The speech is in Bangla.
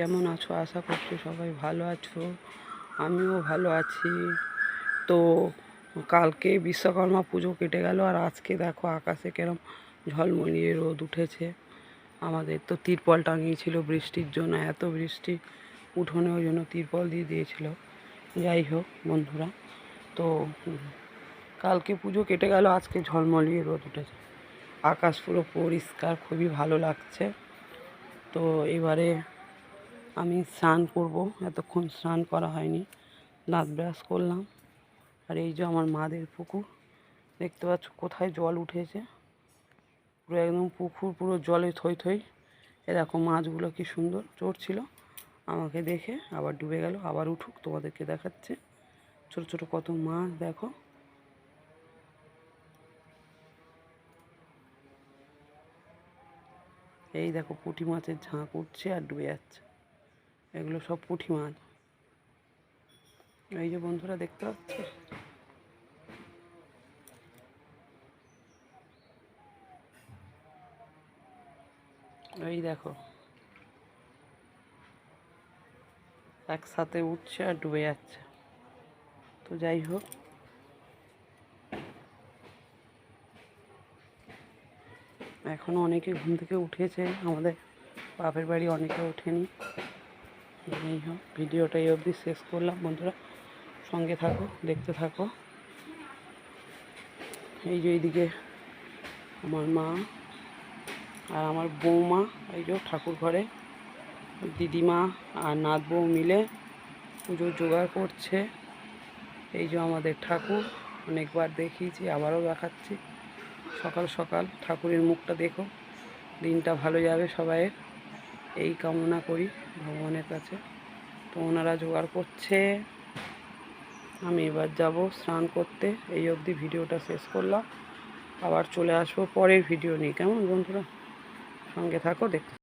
কেমন আছো? আশা করছ সবাই ভালো আছো। আমিও ভালো আছি। তো কালকে বিশ্বকর্মা পুজো কেটে গেল আর আজকে দেখো আকাশে কেরম ঝলমলিয়ে রোদ উঠেছে। আমাদের তো তিরপল টাঙিয়েছিল বৃষ্টির জন্য, এত বৃষ্টি উঠোনে ওই জন্য তিরপল দিয়ে দিয়েছিল। যাই হোক বন্ধুরা, তো কালকে পুজো কেটে গেল, আজকে ঝলমলিয়ে রোদ উঠেছে। আকাশ পুরো পরিষ্কার, খুবই ভালো লাগছে। তো এবারে আমি স্নান করব। এতক্ষণ স্নান করা হয়নি। দাঁত ব্রাশ করলাম। আর এই যে আমার মাদের পুকুর, দেখতে পাচ্ছ কোথায় জল উঠেছে। পুরো একদম পুকুর, পুরো জলে থই থই। এরকম মাছগুলো কি সুন্দর চড়ছিল। আমাকে দেখে আবার ডুবে গেল, আবার উঠুক, তোমাদেরকে দেখাচ্ছে। ছোট ছোট কত মাছ, দেখো। এই দেখো পুঁটি মাছের ঝাঁক উঠছে আর ডুবে যাচ্ছে। এগুলো সব পুঁটি মাছ। এই যে বন্ধুরা দেখতে পাচ্ছ? এই দেখো। একসাথে উঠছে আর ডুবে যাচ্ছে। তো যাই হোক। এখনও অনেকে ঘুম থেকে উঠেছে। আমাদের বাপের বাড়ি অনেকে ওঠেনি। যাই হোক ভিডিওটা এই অবধি শেষ করলাম। বন্ধুরা, সঙ্গে থাকো, দেখতে থাকো। এই যে এইদিকে আমার মা আর আমার বৌমা, এই যে ঠাকুর ঘরে। দিদিমা আর নাত বউ মিলে পুজো জোগাড় করছে। এই যে আমাদের ঠাকুর, অনেকবার দেখিয়েছি, আবারও দেখাচ্ছি। সকাল সকাল ঠাকুরের মুখটা দেখো, দিনটা ভালো যাবে সবাইয়ের। এই কামনা করি ভগবানের কাছে। তো ওনারা জোগাড় করছে। আমি এবার যাব স্নান করতে। এই অবধি ভিডিওটা শেষ করলাম। আবার চলে আসব পরের ভিডিও নিয়ে। কেমন বন্ধুরা? সঙ্গে থাকো, দেখতে